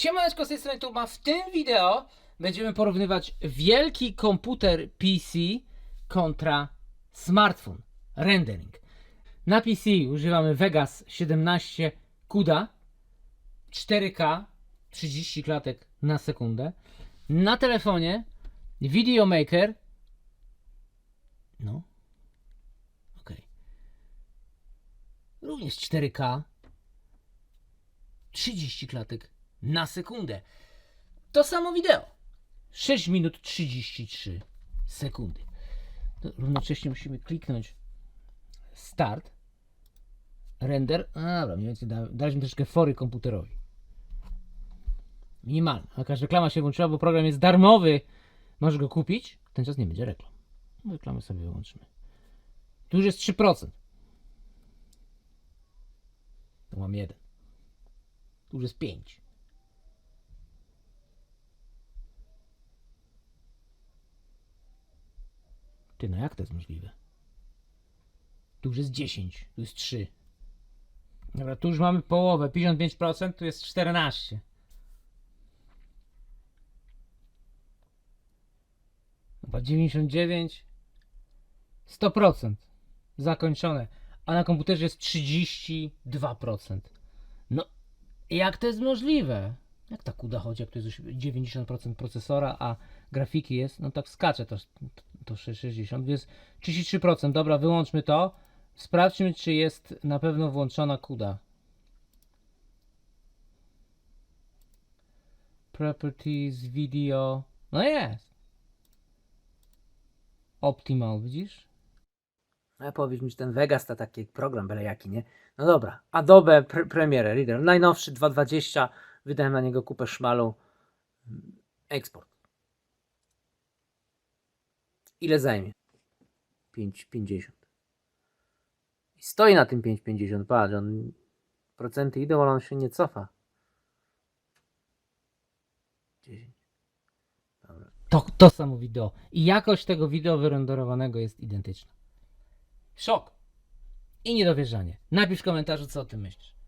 Siemaneczko z tej strony Tuba. W tym wideo będziemy porównywać wielki komputer PC kontra smartfon. Rendering. Na PC używamy Vegas 17 CUDA 4K 30 klatek na sekundę. Na telefonie Videomaker no okej również 4K 30 klatek na sekundę. To samo wideo. 6 minut 33 sekundy. To równocześnie musimy kliknąć start. Render. A, dobra, mniej więcej da, daliśmy troszkę fory komputerowi. Minimalna. Jakaś reklama się włączyła, bo program jest darmowy. Możesz go kupić. Ten czas nie będzie reklam. No, Reklamy sobie wyłączymy. Tu już jest 3%. Tu mam 1. Tu już jest 5. Ty, no jak to jest możliwe? Tu już jest 10, tu jest 3. Dobra, tu już mamy połowę, 55%, tu jest 14. Dobra, 99, 100%. Zakończone. A na komputerze jest 32%. No, jak to jest możliwe? Jak ta kuda chodzi, jak to jest już 90% procesora, a grafiki jest, no tak skacze to, to 60, jest 33%. Dobra, wyłączmy to. Sprawdźmy, czy jest na pewno włączona kuda. Properties, video. No jest. Optimal, widzisz? A powiedz mi, że ten Vegas to taki program byle jaki, nie? No dobra, Adobe Pre Premiere Reader, najnowszy 2.20, wydałem na niego kupę szmalu. Eksport. Ile zajmie? 5,50. I stoi na tym 5,50, patrz, on procenty idą, ale on się nie cofa. 10. Dobra. To, to samo wideo. I jakość tego wideo wyrenderowanego jest identyczna. Szok. I niedowierzanie. Napisz w komentarzu, co o tym myślisz.